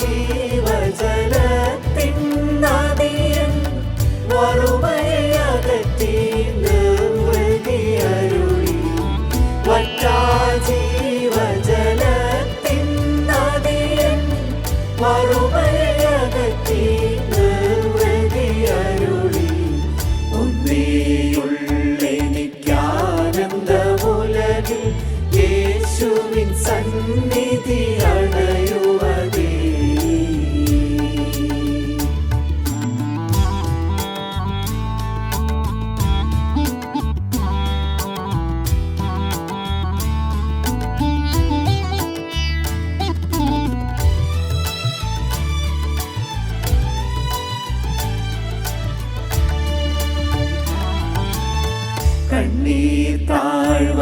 ജീവജലത്തിൻ നദിയൻ വറുമയകറ്റി தாழ்வ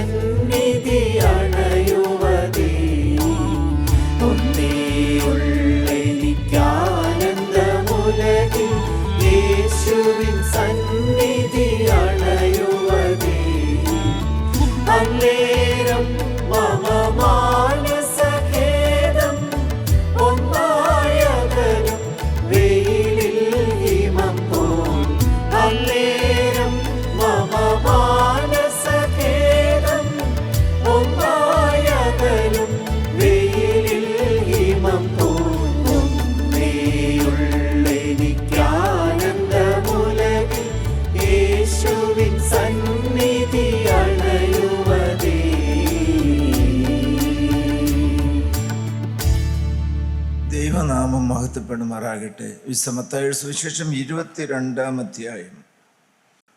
സന്നിധിയാണ് മഹത്വപ്പെടുമാറാകട്ടെ. വിസമത്തായ സുവിശേഷം ഇരുപത്തിരണ്ടാം അധ്യായം.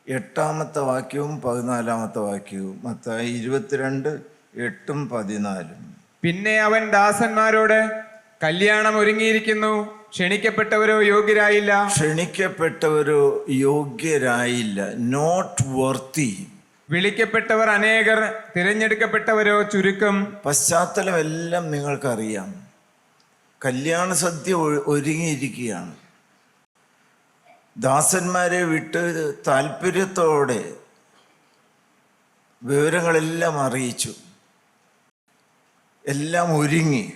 എട്ടാമത്തെ വാക്യവും പതിനാലാമത്തെ വാക്യവും. മത്തായി ഇരുപത്തിരണ്ട് എട്ടും പതിനാലും. പിന്നെ അവൻ ദാസന്മാരോട് കല്യാണം ഒരുങ്ങിയിരിക്കുന്നു. ക്ഷണിക്കപ്പെട്ടവരോ യോഗ്യരായില്ല? ക്ഷണിക്കപ്പെട്ടവരോ യോഗ്യരായില്ല. നോട്ട് വർത്തി വിളിക്കപ്പെട്ടവർ അനേകർ തിരഞ്ഞെടുക്കപ്പെട്ടവരോ ചുരുക്കം. പശ്ചാത്തലം എല്ലാം നിങ്ങൾക്കറിയാം. കല്യാണ സദ്യ ഒരുങ്ങിയിരിക്കുകയാണ്. ദാസന്മാരെ വിട്ട് താല്പര്യത്തോടെ വിവരങ്ങളെല്ലാം അറിയിച്ചു. എല്ലാം ഒരുങ്ങി.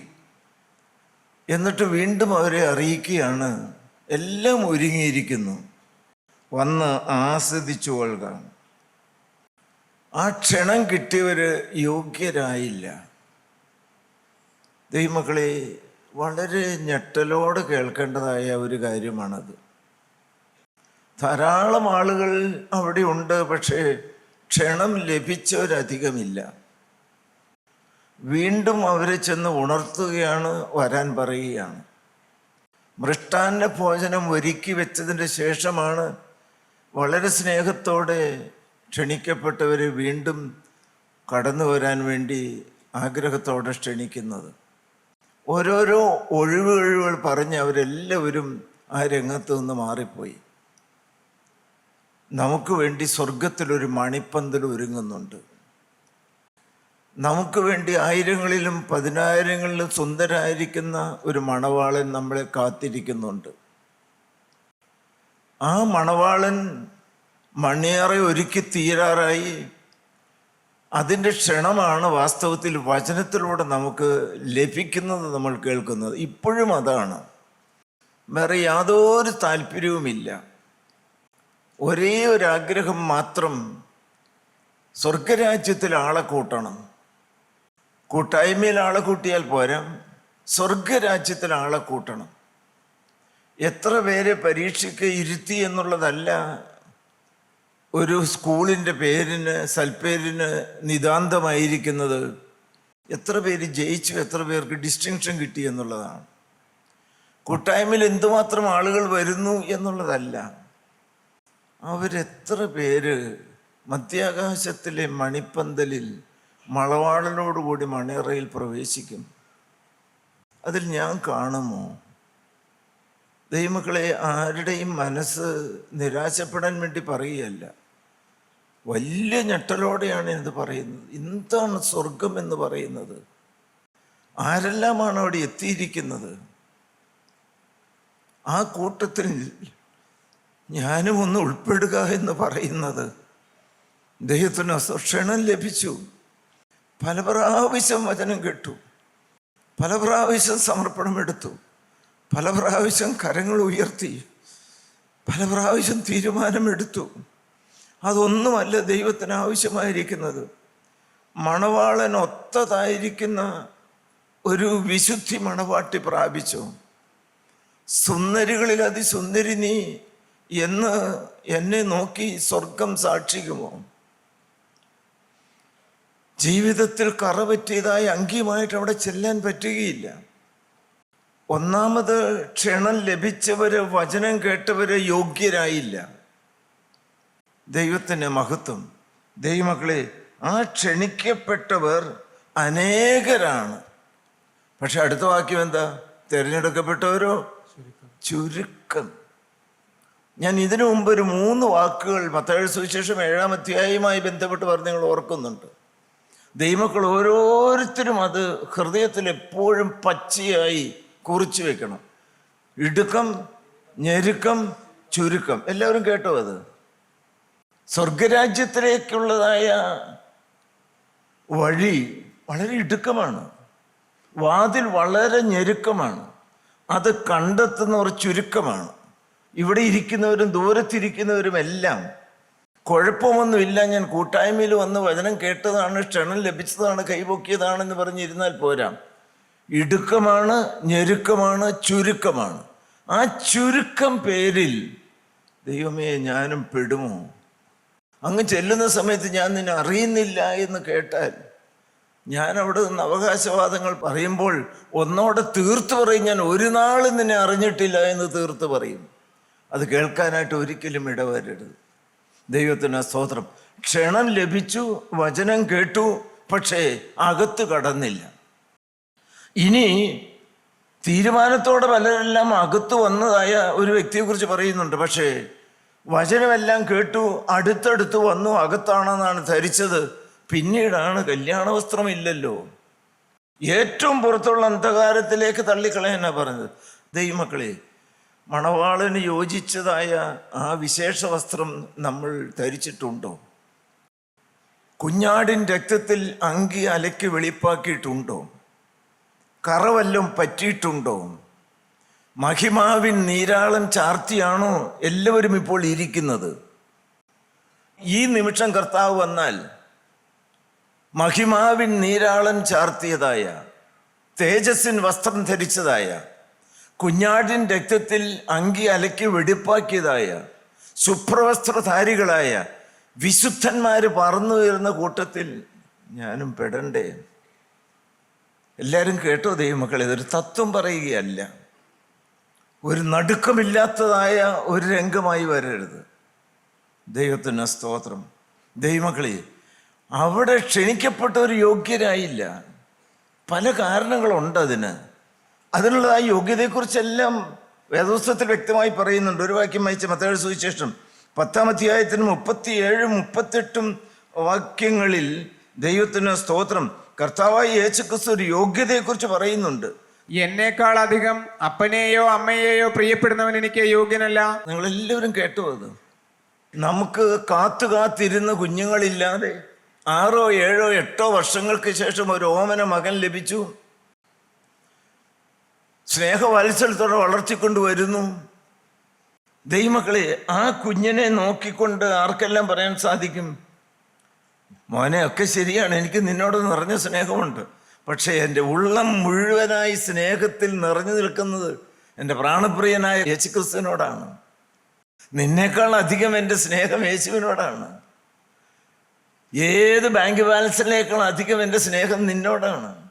എന്നിട്ട് വീണ്ടും അവരെ അറിയിക്കുകയാണ്. എല്ലാം ഒരുങ്ങിയിരിക്കുന്നു. വന്ന് ആസ്വദിച്ചു കൊള്ളുക. ആ ക്ഷണം കിട്ടിയവർ യോഗ്യരായില്ല. ദൈവമക്കളെ വളരെ ഞെട്ടലോട് കേൾക്കേണ്ടതായ ഒരു കാര്യമാണത്. ധാരാളം ആളുകൾ അവിടെ ഉണ്ട് പക്ഷേ ക്ഷണം ലഭിച്ചവരധികമില്ല. വീണ്ടും അവരെ ചെന്ന് ഉണർത്തുകയാണ് വരാൻ പറയുകയാണ്. മൃഷ്ടാന്ന ഭോജനം ഒരുക്കി വെച്ചതിന്റെ ശേഷമാണ് വളരെ സ്നേഹത്തോടെ ക്ഷണിക്കപ്പെട്ടവരെ വീണ്ടും കടന്നു വരാൻ വേണ്ടി ആഗ്രഹത്തോടെ ക്ഷണിക്കുന്നത്. ഓരോരോ ഒഴിവ് ഒഴിവുകൾ പറഞ്ഞ് അവരെല്ലാവരും ആ രംഗത്ത് നിന്ന് മാറിപ്പോയി. നമുക്ക് വേണ്ടി സ്വർഗത്തിലൊരു മണിപ്പന്തൽ ഒരുങ്ങുന്നുണ്ട്. നമുക്ക് വേണ്ടി ആയിരങ്ങളിലും പതിനായിരങ്ങളിലും സുന്ദരായിരിക്കുന്ന ഒരു മണവാളൻ നമ്മളെ കാത്തിരിക്കുന്നുണ്ട്. ആ മണവാളൻ മണിയറെ ഒരുക്കി തീരാറായി. അതിന്റെ ക്ഷണമാണ് വാസ്തവത്തിൽ വചനത്തിലൂടെ നമുക്ക് ലഭിക്കുന്നത് നമ്മൾ കേൾക്കുന്നത്. ഇപ്പോഴും അതാണ്. വേറെ യാതൊരു താല്പര്യവുമില്ല. ഒരേ ഒരു ആഗ്രഹം മാത്രം സ്വർഗരാജ്യത്തിൽ ആളെ കൂട്ടണം. കൂട്ടായ്മയിൽ ആളെ കൂട്ടിയാൽ പോരാ. സ്വർഗരാജ്യത്തിൽ ആളെ കൂട്ടണം. എത്ര പേരെ പരീക്ഷയ്ക്ക് ഇരുത്തി എന്നുള്ളതല്ല ഒരു സ്കൂളിന്റെ പേരിന് സൽപ്പേരിന് നിതാന്തമായിരിക്കുന്നത് എത്ര പേര് ജയിച്ചു എത്ര പേർക്ക് ഡിസ്റ്റിങ്ഷൻ കിട്ടി എന്നുള്ളതാണ്. കൂട്ടായ്മയിൽ എന്തുമാത്രം ആളുകൾ വരുന്നു എന്നുള്ളതല്ല. അവരെത്ര പേര് മധ്യാകാശത്തിലെ മണിപ്പന്തലിൽ മളവാളനോടുകൂടി മണിയറയിൽ പ്രവേശിക്കും? അതിൽ ഞാൻ കാണുമോ? ദൈവമക്കളെ ആരുടെയും മനസ്സ് നിരാശപ്പെടാൻ വേണ്ടി പറയുകയല്ല. വലിയ ഞെട്ടലോടെയാണ് ഇത് പറയുന്നത്? എന്താണ് സ്വർഗം എന്ന് പറയുന്നത്? ആരെല്ലാമാണ് അവിടെ എത്തിയിരിക്കുന്നത്? ആ കൂട്ടത്തിൽ ഞാനും ഒന്ന് ഉൾപ്പെടുക എന്ന് പറയുന്നത് ദൈവത്തിന് ക്ഷണം ലഭിച്ചു. പല പ്രാവശ്യം വചനം കേട്ടു. പല പ്രാവശ്യം സമർപ്പണം എടുത്തു. പല പ്രാവശ്യം കരങ്ങൾ ഉയർത്തി. പല പ്രാവശ്യം തീരുമാനമെടുത്തു അതൊന്നുമല്ല ദൈവത്തിന് ആവശ്യമായിരിക്കുന്നത്. മണവാളൻ ഒത്തതായിരിക്കുന്ന ഒരു വിശുദ്ധി മണവാട്ടി പ്രാപിച്ചു. സുന്ദരികളിൽ അതിസുന്ദരി നീ എന്ന് എന്നെ നോക്കി സ്വർഗം സാക്ഷിക്കുമോ? ജീവിതത്തിൽ കറ പറ്റിയതായ അങ്കിയുമായിട്ട് അവിടെ ചെല്ലാൻ പറ്റുകയില്ല. ഒന്നാമത് ക്ഷണം ലഭിച്ചവര് വചനം കേട്ടവര് യോഗ്യരായില്ല. ദൈവത്തിന് മഹത്വം. ദൈവമക്കളെ ആ ക്ഷണിക്കപ്പെട്ടവർ അനേകരാണ്. പക്ഷെ അടുത്ത വാക്യം എന്താ? തിരഞ്ഞെടുക്കപ്പെട്ടവരോ? ചുരുക്കം. ഞാൻ ഇതിനു മുമ്പ് ഒരു മൂന്ന് വാക്കുകൾ മത്താഴ സുവിശേഷം ഏഴാം അധ്യായവുമായി ബന്ധപ്പെട്ട് പറഞ്ഞ് നിങ്ങൾ ഓർക്കുന്നുണ്ട്. ദൈവമക്കൾ ഓരോരുത്തരും അത് ഹൃദയത്തിൽ എപ്പോഴും പച്ചയായി കുറിച്ചു വെക്കണം. ഇടുക്കം ഞെരുക്കം ചുരുക്കം. എല്ലാവരും കേട്ടോ അത്? സ്വർഗരാജ്യത്തിലേക്കുള്ളതായ വഴി വളരെ ഇടുക്കമാണ്. വാതിൽ വളരെ ഞെരുക്കമാണ്. അത് കണ്ടെത്തുന്നവർ ചുരുക്കമാണ്. ഇവിടെ ഇരിക്കുന്നവരും ദൂരത്തിരിക്കുന്നവരും എല്ലാം കുഴപ്പമൊന്നുമില്ല. ഞാൻ കൂട്ടായ്മയിൽ വന്ന് വചനം കേട്ടതാണ് ക്ഷണം ലഭിച്ചതാണ് കൈപൊക്കിയതാണെന്ന് പറഞ്ഞിരുന്നാൽ പോരാ. ഇടുക്കമാണ് ഞെരുക്കമാണ് ചുരുക്കമാണ്. ആ ചുരുക്കം പേരിൽ ദൈവമേ ഞാനും പെടുമോ? അങ്ങ് ചെല്ലുന്ന സമയത്ത് ഞാൻ നിന്നെ അറിയുന്നില്ല എന്ന് കേട്ടാൽ ഞാൻ അവിടെ നിന്ന് അവകാശവാദങ്ങൾ പറയുമ്പോൾ ഒന്നോടെ തീർത്ത് പറയും ഞാൻ ഒരു നാളും നിന്നെ അറിഞ്ഞിട്ടില്ല എന്ന് തീർത്ത് പറയും. അത് കേൾക്കാനായിട്ട് ഒരിക്കലും ഇടവരരുത്. ദൈവത്തിന് സ്തോത്രം. ക്ഷണം ലഭിച്ചു വചനം കേട്ടു പക്ഷേ അകത്ത് കടന്നില്ല. ഇനി തീരുമാനത്തോടെ പലരെല്ലാം അകത്ത് വന്നതായ ഒരു വ്യക്തിയെക്കുറിച്ച് പറയുന്നുണ്ട്. പക്ഷേ വചനമെല്ലാം കേട്ടു അടുത്തടുത്ത് വന്നു അകത്താണെന്നാണ് ധരിച്ചത്. പിന്നീടാണ് കല്യാണ വസ്ത്രമില്ലല്ലോ ഏറ്റവും പുറത്തുള്ള അന്ധകാരത്തിലേക്ക് തള്ളിക്കളയാനാ പറഞ്ഞത്? ദൈവമക്കളെ മണവാളന് യോജിച്ചതായ ആ വിശേഷ വസ്ത്രം നമ്മൾ ധരിച്ചിട്ടുണ്ടോ? കുഞ്ഞാടിൻ രക്തത്തിൽ അങ്കി അലക്കി വെളിപ്പാക്കിയിട്ടുണ്ടോ? കറവല്ലം പറ്റിയിട്ടുണ്ടോ? മഹിമാവിൻ നീരാളം ചാർത്തിയാണോ എല്ലാവരും ഇപ്പോൾ ഇരിക്കുന്നത്? ഈ നിമിഷം കർത്താവ് വന്നാൽ മഹിമാവിൻ നീരാളം ചാർത്തിയതായ തേജസ്സിൻ വസ്ത്രം ധരിച്ചതായ കുഞ്ഞാടിൻ രക്തത്തിൽ അങ്കി അലക്കി വെടിപ്പാക്കിയതായ സുപ്രവസ്ത്രധാരികളായ വിശുദ്ധന്മാർ പറന്നു വരുന്ന കൂട്ടത്തിൽ ഞാനും പെടണ്ടേ? എല്ലാവരും കേട്ടോ ദൈവമക്കളെ ഇതൊരു തത്വം പറയുകയല്ല. ഒരു നടുക്കമില്ലാത്തതായ ഒരു രംഗമായി വരരുത്. ദൈവത്തിന് സ്തോത്രം. ദൈവമക്കളെ അവിടെ ക്ഷണിക്കപ്പെട്ട ഒരു യോഗ്യരായില്ല. പല കാരണങ്ങളുണ്ട് അതിന്. അതിനുള്ള ആ യോഗ്യതയെക്കുറിച്ചെല്ലാം വേദോസ്തത്തിൽ വ്യക്തമായി പറയുന്നുണ്ട്. ഒരു വാക്യം വായിച്ച മത്തയുടെ സുവിശേഷം പത്താം അധ്യായത്തിന് മുപ്പത്തിയേഴും മുപ്പത്തെട്ടും വാക്യങ്ങളിൽ ദൈവത്തിന് സ്തോത്രം. കർത്താവായി യേശുക്രിസ്തു ഒരു യോഗ്യതയെക്കുറിച്ച് പറയുന്നുണ്ട്. എന്നേക്കാൾ അധികം അപ്പനെയോ അമ്മയെയോ പ്രിയപ്പെടുന്നവൻ എനിക്ക് യോഗ്യനല്ല. നിങ്ങൾ എല്ലാവരും കേട്ടു അത്. നമുക്ക് കാത്തു കാത്തിരുന്ന കുഞ്ഞുങ്ങളില്ലാതെ ആറോ ഏഴോ എട്ടോ വർഷങ്ങൾക്ക് ശേഷം ഒരു ഓമന മകൻ ലഭിച്ചു. സ്നേഹവാത്സല്യത്തോടെ വളർത്തിക്കൊണ്ട് വരുന്നു. ദൈവമക്കളെ ആ കുഞ്ഞിനെ നോക്കിക്കൊണ്ട് ആർക്കെല്ലാം പറയാൻ സാധിക്കും? മോനെ ഒക്കെ ശരിയാണ്. എനിക്ക് നിന്നോട് നിറഞ്ഞ സ്നേഹമുണ്ട്. പക്ഷേ എന്റെ ഉള്ളം മുഴുവനായി സ്നേഹത്തിൽ നിറഞ്ഞു നിൽക്കുന്നത് എന്റെ പ്രാണപ്രിയനായ യേശുക്രിസ്തുവിനോടാണ്. നിന്നേക്കാൾ അധികം എന്റെ സ്നേഹം യേശുവിനോടാണ്. ഏത് ബാങ്ക് ബാലൻസിനേക്കാൾ അധികം എന്റെ സ്നേഹം നിന്നോടാണ്.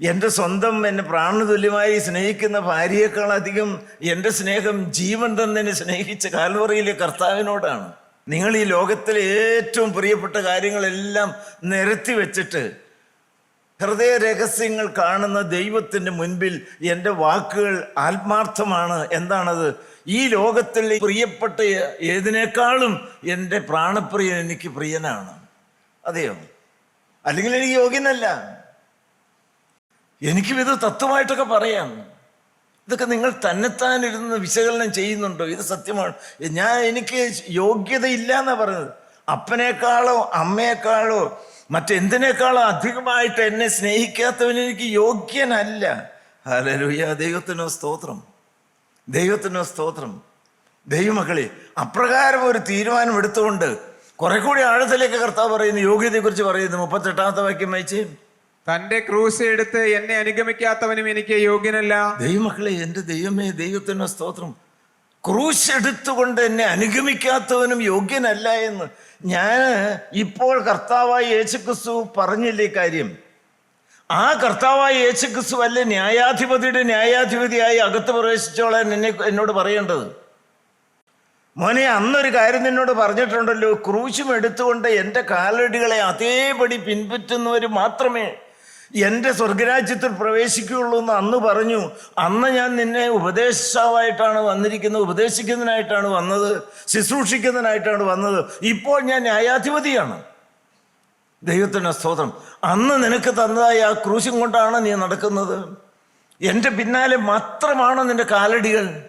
എന്റെ സ്വന്തം എന്നെ പ്രാണതുല്യമായി സ്നേഹിക്കുന്ന ഭാര്യയേക്കാൾ അധികം എന്റെ സ്നേഹം ജീവൻ തന്നെ സ്നേഹിച്ച കാൽവറിയിലെ കർത്താവിനോടാണ്. നിങ്ങൾ ഈ ലോകത്തിലെ ഏറ്റവും പ്രിയപ്പെട്ട കാര്യങ്ങളെല്ലാം നിരത്തി വെച്ചിട്ട് ഹൃദയ രഹസ്യങ്ങൾ കാണുന്ന ദൈവത്തിന്റെ മുൻപിൽ എന്റെ വാക്കുകൾ ആത്മാർത്ഥമാണ്. എന്താണത്? ഈ ലോകത്തിൽ പ്രിയപ്പെട്ട ഏതിനേക്കാളും എന്റെ പ്രാണപ്രിയൻ എനിക്ക് പ്രിയനാണ്. അതെയോ? അല്ലെങ്കിൽ എനിക്ക് യോഗ്യനല്ല. എനിക്കും ഇത് തത്വമായിട്ടൊക്കെ പറയാം. ഇതൊക്കെ നിങ്ങൾ തന്നെത്താൻ ഇരുന്ന് വിശകലനം ചെയ്യുന്നുണ്ടോ? ഇത് സത്യമാണ്. ഞാൻ എനിക്ക് യോഗ്യതയില്ല എന്നാ പറഞ്ഞത് അപ്പനേക്കാളോ അമ്മയെക്കാളോ മറ്റെന്തിനേക്കാളോ അധികമായിട്ട് എന്നെ സ്നേഹിക്കാത്തവൻ എനിക്ക് യോഗ്യനല്ല. ഹലരുയ ദൈവത്തിനോ സ്തോത്രം. ദൈവത്തിനോ സ്തോത്രം. ദൈവമക്കളെ അപ്രകാരം ഒരു തീരുമാനം എടുത്തുകൊണ്ട് കുറെ കൂടി ആഴത്തിലേക്ക് കർത്താവ് പറയുന്നു യോഗ്യതയെക്കുറിച്ച് പറയുന്നു. മുപ്പത്തെട്ടാമത്തെ വാക്യം വായിച്ചേ. തന്റെ ക്രൂസ് എടുത്ത് എന്നെ അനുഗമിക്കാത്തവനും എനിക്ക് യോഗ്യനല്ല. ദൈവമക്കളെ എന്റെ ദൈവമേ ദൈവത്തിനോ സ്തോത്രം. ക്രൂശ് എടുത്തുകൊണ്ട് എന്നെ അനുഗമിക്കാത്തവനും യോഗ്യനല്ല എന്ന് ഞാൻ ഇപ്പോൾ കർത്താവായ യേശുക്രിസ്തു പറഞ്ഞില്ലേ കാര്യം? ആ കർത്താവായ യേശുക്രിസ്തു അല്ലെ ന്യായാധിപതിയുടെ ന്യായാധിപതിയായി അകത്ത് പ്രവേശിച്ചോളാൻ എന്നെ എന്നോട് പറയേണ്ടത്? മോനെ അന്നൊരു കാര്യം നിന്നോട് പറഞ്ഞിട്ടുണ്ടല്ലോ. ക്രൂശും എടുത്തുകൊണ്ട് എന്റെ കാലടികളെ അതേപടി പിൻപറ്റുന്നവർ മാത്രമേ എന്റെ സ്വർഗരാജ്യത്തിൽ പ്രവേശിക്കുകയുള്ളൂ എന്ന് അന്ന് പറഞ്ഞു. അന്ന് ഞാൻ നിന്നെ ഉപദേശാവായിട്ടാണ് വന്നിരിക്കുന്നത് ഉപദേശിക്കുന്നതിനായിട്ടാണ് വന്നത് ശുശ്രൂഷിക്കുന്നതിനായിട്ടാണ് വന്നത്. ഇപ്പോൾ ഞാൻ ന്യായാധിപതിയാണ്. ദൈവത്തിന്റെ സ്തോത്രം. അന്ന് നിനക്ക് തന്നതായ ആ ക്രൂശും കൊണ്ടാണ് നീ നടക്കുന്നത്. എന്റെ പിന്നാലെ മാത്രമാണ് നിന്റെ കാലടികൾ?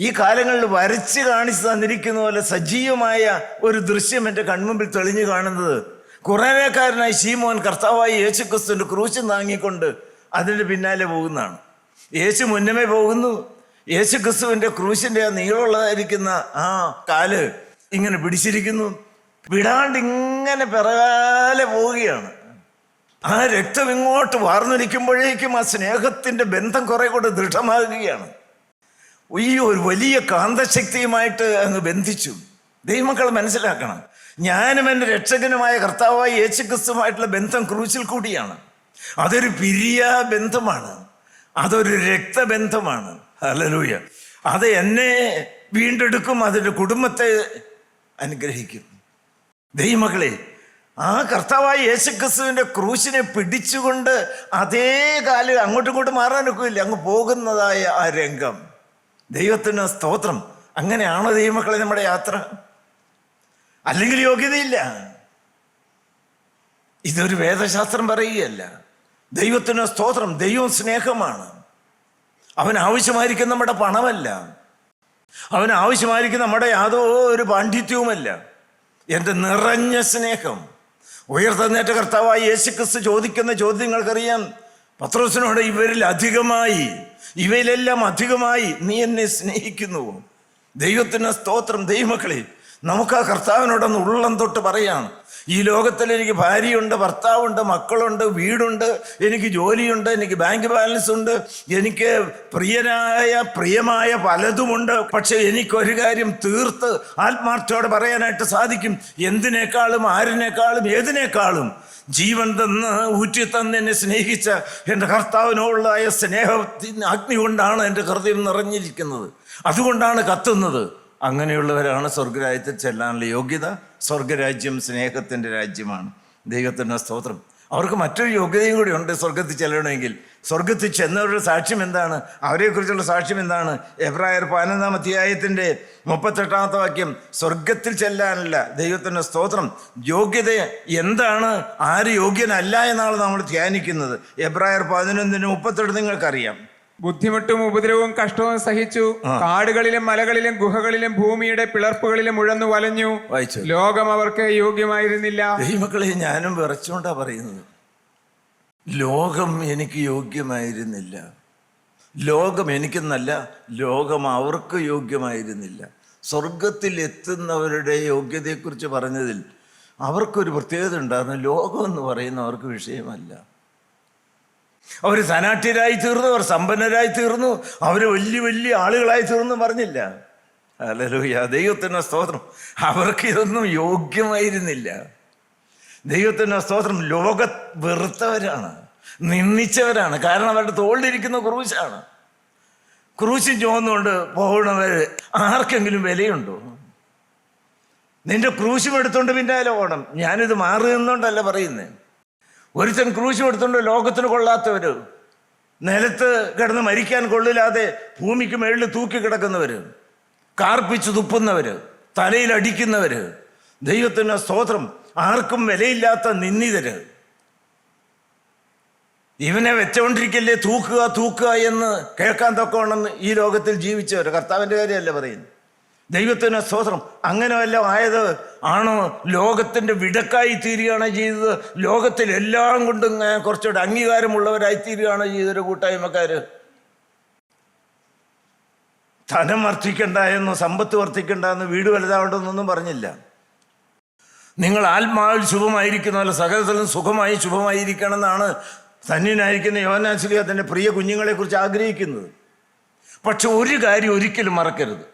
ഈ കാലങ്ങളിൽ വരച്ച് കാണിച്ചു തന്നിരിക്കുന്ന പോലെ സജീവമായ ഒരു ദൃശ്യം എന്റെ കൺമുമ്പിൽ തെളിഞ്ഞു കാണുന്നത്. കുറേക്കാരനായി ശീമോൻ കർത്താവായി യേശു ക്രിസ്തുവിന്റെ ക്രൂശ് താങ്ങിക്കൊണ്ട് അതിന്റെ പിന്നാലെ പോകുന്നതാണ്. യേശു മുന്നമേ പോകുന്നു. യേശു ക്രിസ്തുവിന്റെ ക്രൂശിന്റെ ആ നീളമുള്ളതായിരിക്കുന്ന ആ കാൽ ഇങ്ങനെ പിടിച്ചിരിക്കുന്നു. വിടാണ്ട് ഇങ്ങനെ പിറകാലെ പോവുകയാണ്. ആ രക്തം ഇങ്ങോട്ട് വാർന്നിരിക്കുമ്പോഴേക്കും ആ സ്നേഹത്തിന്റെ ബന്ധം കുറെ കൂടെ ദൃഢമാകുകയാണ്. ഈ ഒരു വലിയ കാന്തശക്തിയുമായിട്ട് അങ്ങ് ബന്ധിച്ചു. ദൈവമക്കൾ മനസ്സിലാക്കണം. ഞാനും എന്റെ രക്ഷകനുമായ കർത്താവായ യേശുക്രിസ്തുമായിട്ടുള്ള ബന്ധം ക്രൂശിൽ കൂടിയാണ്. അതൊരു പിരിയ ബന്ധമാണ്. അതൊരു രക്തബന്ധമാണ്. ഹല്ലേലൂയ. അത് എന്നെ വീണ്ടെടുക്കും അതിന്റെ കുടുംബത്തെ അനുഗ്രഹിക്കും. ദൈവമകളെ ആ കർത്താവായ യേശുക്രിസ്തുവിന്റെ ക്രൂശിനെ പിടിച്ചുകൊണ്ട് അതേ കാലിൽ അങ്ങോട്ടും ഇങ്ങോട്ടും മാറാനൊക്കില്ല. അങ്ങ് പോകുന്നതായ ആ രംഗം. ദൈവത്തിന് സ്തോത്രം. അങ്ങനെയാണോ ദൈവമക്കളെ നമ്മുടെ യാത്ര? അല്ലെങ്കിൽ യോഗ്യതയില്ല. ഇതൊരു വേദശാസ്ത്രം പറയുകയല്ല. ദൈവത്തിന് സ്തോത്രം ദൈവം സ്നേഹമാണ്. അവൻ ആവശ്യമായിരിക്കും നമ്മുടെ പണമല്ല. അവൻ ആവശ്യമായിരിക്കും നമ്മുടെ യാതൊരു പാണ്ഡിത്യവുമല്ല എന്റെ നിറഞ്ഞ സ്നേഹം. ഉയർത്തെന്നേറ്റ കർത്താവായ യേശുക്രിസ്തു ചോദിക്കുന്ന ചോദ്യങ്ങൾക്കറിയാം പത്രോസിനോട് ഇവരിൽ അധികമായി ഇവയിലെല്ലാം അധികമായി നീ എന്നെ സ്നേഹിക്കുന്നു. ദൈവത്തിന് സ്തോത്രം ദൈവമക്കളെ നമുക്ക് ആ കർത്താവിനോടൊന്ന് ഉള്ളം തൊട്ട് പറയാണ്. ഈ ലോകത്തിൽ എനിക്ക് ഭാര്യയുണ്ട് ഭർത്താവുണ്ട് മക്കളുണ്ട് വീടുണ്ട് എനിക്ക് ജോലിയുണ്ട് എനിക്ക് ബാങ്ക് ബാലൻസ് ഉണ്ട് എനിക്ക് പ്രിയനായ പ്രിയമായ പലതുമുണ്ട്. പക്ഷെ എനിക്കൊരു കാര്യം തീർത്ത് ആത്മാർത്ഥയോടെ പറയാനായിട്ട് സാധിക്കും. എന്തിനേക്കാളും ആരിനേക്കാളും ഏതിനേക്കാളും ജീവൻ തന്ന് ഊറ്റി തന്ന് എന്നെ സ്നേഹിച്ച എന്റെ കർത്താവിനോടുള്ളതായ സ്നേഹത്തിന് അഗ്നി കൊണ്ടാണ് എന്റെ ഹൃദയം നിറഞ്ഞിരിക്കുന്നത്. അതുകൊണ്ടാണ് കത്തുന്നത്. അങ്ങനെയുള്ളവരാണ് സ്വർഗരാജ്യത്തിൽ ചെല്ലാനുള്ള യോഗ്യത. സ്വർഗരാജ്യം സ്നേഹത്തിന്റെ രാജ്യമാണ്. ദൈവത്തിന്റെ സ്തോത്രം. അവർക്ക് മറ്റൊരു യോഗ്യതയും കൂടി ഉണ്ട് സ്വർഗത്തിൽ ചെല്ലണമെങ്കിൽ. സ്വർഗത്തിൽ ചെന്നവരുടെ സാക്ഷ്യം എന്താണ്? അവരെക്കുറിച്ചുള്ള സാക്ഷ്യം എന്താണ്? എബ്രായർ പതിനൊന്നാം അധ്യായത്തിന്റെ മുപ്പത്തെട്ടാമത്തെ വാക്യം. സ്വർഗത്തിൽ ചെല്ലാനല്ല ദൈവത്തിന്റെ സ്തോത്രം. യോഗ്യത എന്താണ്? ആര് യോഗ്യനല്ല എന്നാണ് നമ്മൾ ധ്യാനിക്കുന്നത്. എബ്രായർ പതിനൊന്നിന് മുപ്പത്തെട്ട് നിങ്ങൾക്കറിയാം. ബുദ്ധിമുട്ടും ഉപദ്രവവും കഷ്ടവും സഹിച്ചു. കാടുകളിലും മലകളിലും ഗുഹകളിലും ഭൂമിയുടെ പിളർപ്പുകളിലും ഉഴന്നു വലഞ്ഞു. വായിച്ചു. ലോകം അവർക്ക് യോഗ്യമായിരുന്നില്ല. ദൈവമക്കളെ ഞാനും വിറച്ചുകൊണ്ടാ പറയുന്നത്. ലോകം എനിക്ക് യോഗ്യമായിരുന്നില്ല. ലോകം എനിക്കെന്നല്ല ലോകം അവർക്ക് യോഗ്യമായിരുന്നില്ല. സ്വർഗത്തിൽ എത്തുന്നവരുടെ യോഗ്യതയെക്കുറിച്ച് പറഞ്ഞതിൽ അവർക്കൊരു പ്രത്യേകത ഉണ്ടായിരുന്നു. ലോകം എന്ന് പറയുന്ന അവർക്ക് വിഷയമല്ല. അവർ ധനാഠ്യരായി തീർന്നു അവർ സമ്പന്നരായി തീർന്നു അവർ വലിയ വലിയ ആളുകളായി തീർന്നു പറഞ്ഞില്ല. അല്ലൂയ ദൈവത്തിന്റെ സ്തോത്രം. അവർക്ക് ഇതൊന്നും യോഗ്യമായിരുന്നില്ല. ദൈവത്തിന്റെ സ്തോത്രം ലോക വെറുത്തവരാണ് നിന്ദിച്ചവരാണ്. കാരണം അവരുടെ തോളിലിരിക്കുന്ന ക്രൂശാണ്. ക്രൂശും ചോന്നുകൊണ്ട് പോകുന്നവർ ആർക്കെങ്കിലും വിലയുണ്ടോ? നിന്റെ ക്രൂശും എടുത്തുകൊണ്ട് പിന്നാലെ ഓണം ഞാനിത് മാറി നിന്നുകൊണ്ടല്ല പറയുന്നത് ഒരുത്തൻ ക്രൂശും എടുത്തോണ്ട് ലോകത്തിന് കൊള്ളാത്തവർ നിലത്ത് കിടന്ന് മരിക്കാൻ കൊള്ളില്ലാതെ ഭൂമിക്ക് മേളിൽ തൂക്കി കിടക്കുന്നവർ കാർപ്പിച്ച് തുപ്പുന്നവർ തലയിൽ അടിക്കുന്നവര് ദൈവത്തിന് സ്തോത്രം ആർക്കും വിലയില്ലാത്ത നിന്ദിതര്. ഇവനെ വെച്ചോണ്ടിരിക്കല്ലേ തൂക്കുക തൂക്കുക എന്ന് കേൾക്കാൻ തക്കവണ്ണം ഈ ലോകത്തിൽ ജീവിച്ചവർ കർത്താവിന്റെ കാര്യമല്ല പറയുന്നത്? ദൈവത്തിന് സ്തോത്രം. അങ്ങനെ വല്ലതും ആയത് ആണോ? ലോകത്തിന്റെ വിടക്കായി തീരുകയാണ് ചെയ്തത്. ലോകത്തിലെല്ലാം കൊണ്ടും കുറച്ചുകൂടെ അംഗീകാരമുള്ളവരായി തീരുകയാണ് ചെയ്തൊരു കൂട്ടായ്മക്കാർ ധനം വർദ്ധിക്കണ്ട എന്നോ സമ്പത്ത് വർദ്ധിക്കണ്ട എന്ന് വീട് വലുതാവണ്ടെന്നൊന്നും പറഞ്ഞില്ല. നിങ്ങൾ ആത്മാവിൽ ശുഭമായിരിക്കുന്ന സകലത്തിലും സുഖമായി ശുഭമായിരിക്കണം എന്നാണ് ധന്യനായിരിക്കുന്ന യോനാശ്രീ തന്റെ പ്രിയ കുഞ്ഞുങ്ങളെക്കുറിച്ച് ആഗ്രഹിക്കുന്നത്. പക്ഷെ ഒരു കാര്യം ഒരിക്കലും മറക്കരുത്.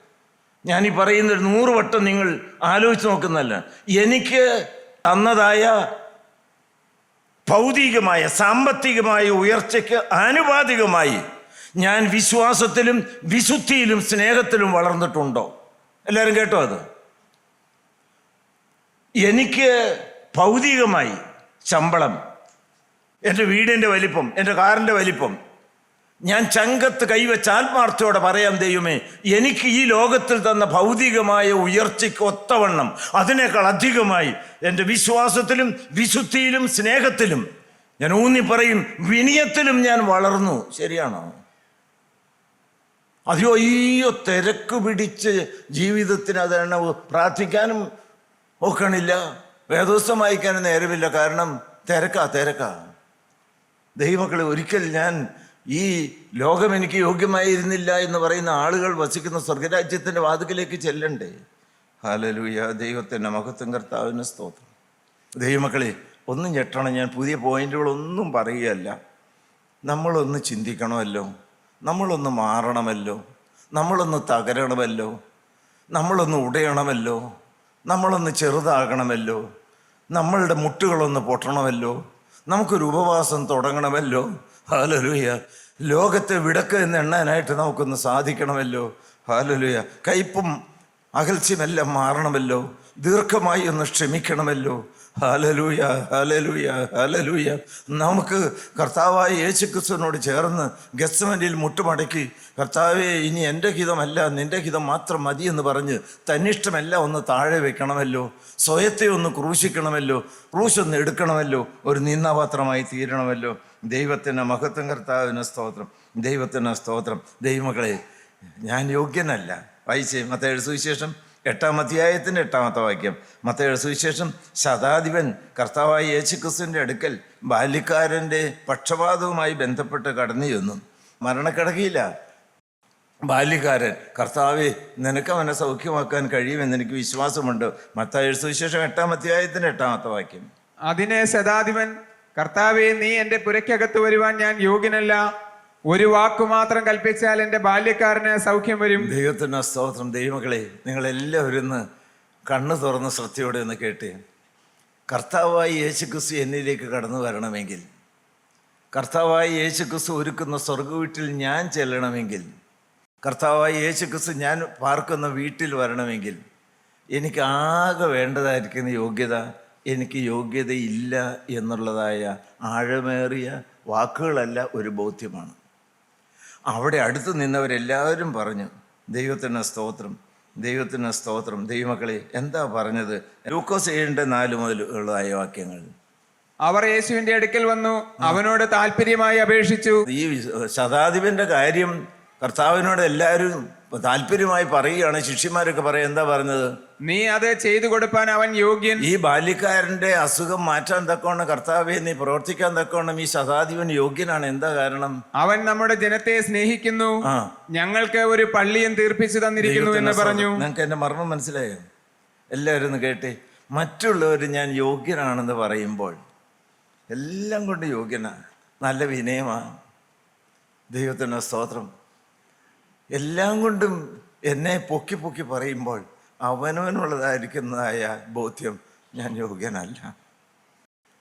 ഞാൻ ഈ പറയുന്ന ഒരു നൂറ് വട്ടം നിങ്ങൾ ആലോചിച്ച് നോക്കുന്നല്ല എനിക്ക് തന്നതായ ഭൗതികമായ സാമ്പത്തികമായ ഉയർച്ചയ്ക്ക് ആനുപാതികമായി ഞാൻ വിശ്വാസത്തിലും വിശുദ്ധിയിലും സ്നേഹത്തിലും വളർന്നിട്ടുണ്ടോ? എല്ലാവരും കേട്ടോ അത്? എനിക്ക് ഭൗതികമായി ശമ്പളം എന്റെ വീടിന്റെ വലിപ്പം എന്റെ കാറിന്റെ വലിപ്പം ഞാൻ ചങ്കത്ത് കൈവച്ച് ആത്മാർത്ഥയോടെ പറയാൻ ദൈവമേ എനിക്ക് ഈ ലോകത്തിൽ തന്ന ഭൗതികമായ ഉയർച്ചയ്ക്ക് ഒത്തവണ്ണം അതിനേക്കാൾ അധികമായി എന്റെ വിശ്വാസത്തിലും വിശുദ്ധിയിലും സ്നേഹത്തിലും ഞാൻ ഊന്നി പറയും വിനയത്തിലും ഞാൻ വളർന്നു. ശരിയാണോ? അയ്യോ അയ്യോ തിരക്ക് പിടിച്ച് ജീവിതത്തിന് അതാണ് പ്രാർത്ഥിക്കാനും ഒക്കണില്ല. വേദോസ്തം വായിക്കാനും നേരമില്ല. കാരണം തിരക്കാ തിരക്കാ. ദൈവമക്കളെ ഒരിക്കൽ ഞാൻ ഈ ലോകം എനിക്ക് യോഗ്യമായിരുന്നില്ല എന്ന് പറയുന്ന ആളുകൾ വസിക്കുന്ന സ്വർഗരാജ്യത്തിന്റെ വാതിക്കലേക്ക് ചെല്ലണ്ടേ? ഹാലലൂയ ദൈവത്തിന്റെ മഹത്വം കർത്താവിന് സ്തോത്രം. ദൈവമക്കളെ ഒന്നും ഞെട്ടണം. ഞാൻ പുതിയ പോയിന്റുകളൊന്നും പറയുകയല്ല. നമ്മളൊന്ന് ചിന്തിക്കണമല്ലോ. നമ്മളൊന്ന് മാറണമല്ലോ. നമ്മളൊന്ന് തകരണമല്ലോ. നമ്മളൊന്ന് ഉടയണമല്ലോ. നമ്മളൊന്ന് ചെറുതാകണമല്ലോ. നമ്മളുടെ മുട്ടുകളൊന്ന് പൊട്ടണമല്ലോ. നമുക്കൊരു ഉപവാസം തുടങ്ങണമല്ലോ. ഹാലലുയ ലോകത്തെ വിടക്ക് എന്ന് എണ്ണാനായിട്ട് നമുക്കൊന്ന് സാധിക്കണമല്ലോ. ഹാലലുയ കയ്പും അകൽച്ചയുമെല്ലാം മാറണമല്ലോ. ദീർഘമായി ഒന്ന് ക്ഷമിക്കണമല്ലോ. ഹാലലൂയ ഹാലലൂയ ഹാലലൂയ നമുക്ക് കർത്താവായ യേശു ക്രിസ്തുവിനോട് ചേർന്ന് ഗസ്മനിൽ മുട്ടുമടക്കി കർത്താവെ ഇനി എന്റെ ഹിതമല്ല നിന്റെ ഹിതം മാത്രം മതി എന്ന് പറഞ്ഞ് തന്നിഷ്ടമെല്ലാം ഒന്ന് താഴെ വെക്കണമല്ലോ. സ്വയത്തെ ഒന്ന് ക്രൂശിക്കണമല്ലോ. ക്രൂശൊന്ന് എടുക്കണമല്ലോ. ഒരു നിന്നാപാത്രമായി തീരണമല്ലോ. ദൈവത്തിന് മഹത്വം കർത്താവിന് സ്തോത്രം. ദൈവത്തിന് സ്തോത്രം. ദൈവമക്കളെ ഞാൻ യോഗ്യനല്ല. വായിച്ചേ മത്തയുടെ സുവിശേഷം എട്ടാം അധ്യായത്തിന്റെ എട്ടാമത്തെ വാക്യം. മത്തയുടെ സുവിശേഷം ശതാധിപൻ കർത്താവായ യേശുക്രിസ്തുവിന്റെ അടുക്കൽ ബാല്യക്കാരന്റെ പക്ഷപാതവുമായി ബന്ധപ്പെട്ട് കടന്നു ചെന്നു. മരണക്കിടകിയില്ല. ബാല്യക്കാരൻ കർത്താവെ നിനക്ക് അവനെ സൗഖ്യമാക്കാൻ കഴിയുമെന്ന് എനിക്ക് വിശ്വാസമുണ്ട്. മത്തായ സുവിശേഷം എട്ടാം അധ്യായത്തിന്റെ എട്ടാമത്തെ വാക്യം. അതിനെ ശതാധിപൻ കർത്താവെ നീ എന്റെ പുരയ്ക്കകത്ത് വരുവാൻ ഞാൻ യോഗ്യനല്ല. ഒരു വാക്കു മാത്രം കൽപ്പിച്ചാൽ എന്റെ ബാല്യക്കാരന് സൗഖ്യം വരും. ദൈവത്തിന് സ്തോത്രം ദൈവമക്കളെ നിങ്ങളെല്ലാവരും ഇന്ന് കണ്ണു തുറന്ന് ശ്രദ്ധയോടെ ഒന്ന് കേട്ടേ കർത്താവായി യേശുക്രിസ്തു എന്നിലേക്ക് കടന്നു വരണമെങ്കിൽ കർത്താവായി യേശുക്രിസ്തു ഒരുക്കുന്ന സ്വർഗവീട്ടിൽ ഞാൻ ചെല്ലണമെങ്കിൽ കർത്താവായി യേശുക്രിസ്തു ഞാൻ പാർക്കുന്ന വീട്ടിൽ വരണമെങ്കിൽ എനിക്ക് ആകെ വേണ്ടതായിരിക്കുന്ന യോഗ്യത എനിക്ക് യോഗ്യതയില്ല എന്നുള്ളതായ ആഴമേറിയ വാക്കുകളല്ല ഒരു ബോധ്യമാണ്. അവിടെ അടുത്ത് നിന്നവരെല്ലാവരും പറഞ്ഞു ദൈവത്തിന് സ്തോത്രം ദൈവത്തിന് സ്തോത്രം ദൈവമക്കളെ എന്താ പറഞ്ഞത്? ലൂക്കോസ് ഏഴിന്റെ നാല് മുതൽ ഉള്ളതായ വാക്യങ്ങൾ. അവർ യേശുവിന്റെ അടുക്കൽ വന്നു അവനോട് താല്പര്യമായി അപേക്ഷിച്ചു. ഈ ശതാധിപന്റെ കാര്യം കർത്താവിനോട് എല്ലാവരും താല്പര്യമായി പറയുകയാണ് ശിഷ്യന്മാരൊക്കെ പറയാം എന്താ പറഞ്ഞത് നീ അത് ചെയ്തു കൊടുപ്പാൻ അവൻ യോഗ്യൻ. ഈ ബാല്യക്കാരന്റെ അസുഖം മാറ്റാൻ തക്കവണ്ണം കർത്താവെ നീ പ്രവർത്തിക്കാൻ തക്കവണ്ണം ഈ ശതാധിപൻ യോഗ്യനാണ്. എന്താ കാരണം? അവൻ നമ്മുടെ ജനത്തെ സ്നേഹിക്കുന്നു. ഞങ്ങൾക്ക് ഒരു പള്ളിയും തീർപ്പിച്ചു തന്നിരിക്കുന്നു എന്ന് പറഞ്ഞു. ഞങ്ങൾക്ക് എന്റെ മർമ്മം മനസ്സിലായോ? എല്ലാവരും ഒന്ന് കേട്ടെ. മറ്റുള്ളവർ ഞാൻ യോഗ്യനാണെന്ന് പറയുമ്പോൾ എല്ലാം കൊണ്ട് യോഗ്യനാണ് നല്ല വിനയമാണ് ദൈവത്തിന്റെ സ്തോത്രം. എല്ലാം കൊണ്ടും എന്നെ പൊക്കി പൊക്കി പറയുമ്പോൾ അവനവനുള്ളതായിരിക്കുന്നതായ ബോധ്യം ഞാൻ യോഗ്യനല്ല.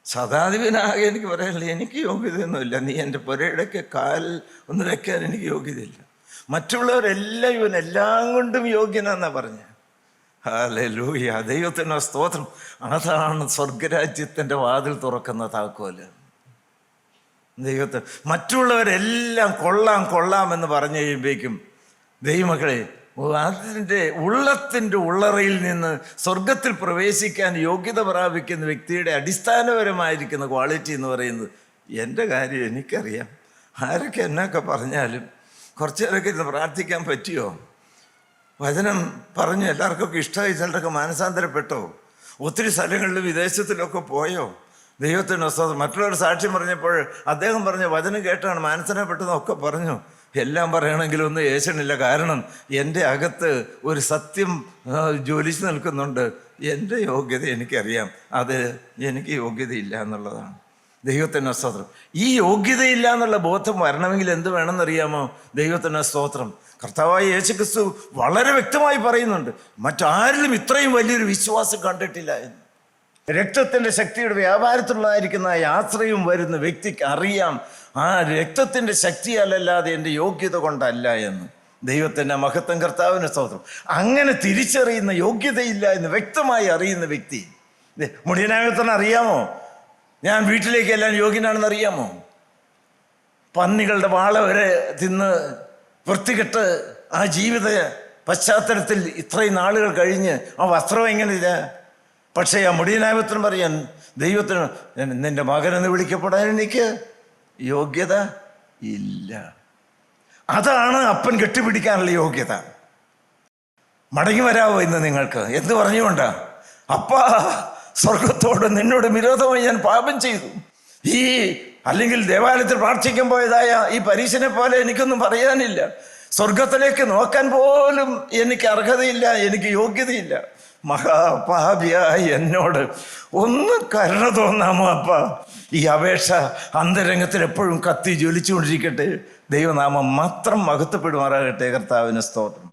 സദാധിപനാകെ എനിക്ക് പറയാനില്ല എനിക്ക് യോഗ്യതയൊന്നുമില്ല. നീ എന്റെ പുരയിടയ്ക്ക് കാൽ ഒന്ന് വയ്ക്കാൻ എനിക്ക് യോഗ്യതയില്ല. മറ്റുള്ളവരെല്ലാം ഇവൻ എല്ലാം കൊണ്ടും യോഗ്യനാന്നാ പറഞ്ഞ. ഹാലൂയ ദൈവത്തിന് സ്തോത്രം. അതാണ് സ്വർഗരാജ്യത്തിന്റെ വാതിൽ തുറക്കുന്ന താക്കോൽ. ദൈവത്തെ മറ്റുള്ളവരെല്ലാം കൊള്ളാം കൊള്ളാം എന്ന് പറഞ്ഞു കഴിയുമ്പോഴേക്കും ദൈവമക്കളെ അതിന്റെ ഉള്ളത്തിന്റെ ഉള്ളറയിൽ നിന്ന് സ്വർഗത്തിൽ പ്രവേശിക്കാൻ യോഗ്യത പ്രാപിക്കുന്ന വ്യക്തിയുടെ അടിസ്ഥാനപരമായിരിക്കുന്ന ക്വാളിറ്റി എന്ന് പറയുന്നത് എന്റെ കാര്യം എനിക്കറിയാം. ആരൊക്കെ എന്നൊക്കെ പറഞ്ഞാലും കുറച്ചു നേരമൊക്കെ ഇരുന്ന് പ്രാർത്ഥിക്കാൻ പറ്റിയോ? വചനം പറഞ്ഞു എല്ലാവർക്കൊക്കെ ഇഷ്ടമായി ചിലരൊക്കെ മാനസാന്തരപ്പെട്ടോ? ഒത്തിരി സ്ഥലങ്ങളിൽ വിദേശത്തിലൊക്കെ പോയോ? ദൈവത്തിന് മറ്റുള്ളവർ സാക്ഷ്യം പറഞ്ഞപ്പോൾ അദ്ദേഹം പറഞ്ഞ വചനം കേട്ടാണ് മാനസനപ്പെട്ടതെന്നൊക്കെ പറഞ്ഞു. എല്ലാം പറയണമെങ്കിലൊന്നും ഏശനില്ല കാരണം എന്റെ അകത്ത് ഒരു സത്യം ജോലിച്ച് നിൽക്കുന്നുണ്ട്. എന്റെ യോഗ്യത എനിക്കറിയാം. അത് എനിക്ക് യോഗ്യതയില്ല എന്നുള്ളതാണ്. ദൈവത്തിന്റെ സ്തോത്രം. ഈ യോഗ്യതയില്ല എന്നുള്ള ബോധം വരണമെങ്കിൽ എന്ത് വേണമെന്നറിയാമോ? ദൈവത്തിന്റെ സ്തോത്രം. കർത്താവായ യേശുക്രിസ്തു വളരെ വ്യക്തമായി പറയുന്നുണ്ട്. മറ്റാരിലും ഇത്രയും വലിയൊരു വിശ്വാസം കണ്ടിട്ടില്ല എന്ന്. രക്തത്തിന്റെ ശക്തിയുടെ വ്യാപാരത്തിലുള്ളതായിരിക്കുന്ന യാത്രയും വരുന്ന വ്യക്തിക്ക് അറിയാം. ആ രക്തത്തിന്റെ ശക്തിയല്ലല്ലാതെ എന്റെ യോഗ്യത കൊണ്ടല്ല എന്ന്. ദൈവത്തിന്റെ മഹത്വം കർത്താവിന് സ്തോത്രം. അങ്ങനെ തിരിച്ചറിയുന്ന യോഗ്യതയില്ല എന്ന് വ്യക്തമായി അറിയുന്ന വ്യക്തി. മുടിയനായത്തന്നെ അറിയാമോ? ഞാൻ വീട്ടിലേക്ക് എല്ലാം യോഗ്യനാണെന്ന് അറിയാമോ? പന്നികളുടെ വാള വരെ തിന്ന് വൃത്തികെട്ട് ആ ജീവിത പശ്ചാത്തലത്തിൽ ഇത്രയും നാളുകൾ കഴിഞ്ഞ് ആ വസ്ത്രം എങ്ങനെയില്ല? പക്ഷേ ആ മുടിയനായത്തിനും പറയാൻ ദൈവത്തിന് നിന്റെ മകനെന്ന് വിളിക്കപ്പെടാൻ എനിക്ക് യോഗ്യത ഇല്ല. അതാണ് അപ്പൻ കെട്ടിപ്പിടിക്കാനുള്ള യോഗ്യത. മടങ്ങി വരാവോ ഇന്ന് നിങ്ങൾക്ക്? എന്ന് പറഞ്ഞുകൊണ്ട്? അപ്പ സ്വർഗത്തോട് നിന്നോട് വിരോധമായി ഞാൻ പാപം ചെയ്തു. ഈ അല്ലെങ്കിൽ ദേവാലയത്തിൽ പ്രാർത്ഥിക്കാൻ പോയതായ ഈ പരീശനെ പോലെ എനിക്കൊന്നും പറയാനില്ല. സ്വർഗത്തിലേക്ക് നോക്കാൻ പോലും എനിക്ക് അർഹതയില്ല എനിക്ക് യോഗ്യതയില്ല. മഹാപാപിയായി എന്നോട് ഒന്ന് കരുണ തോന്നാമോ അപ്പ? ഈ അപേക്ഷ അന്തരംഗത്തിൽ എപ്പോഴും കത്തി ജ്വലിച്ചുകൊണ്ടിരിക്കട്ടെ. ദൈവനാമം മാത്രം മഹത്വപ്പെടുമാറാകട്ടെ കർത്താവിന് സ്തോത്രം.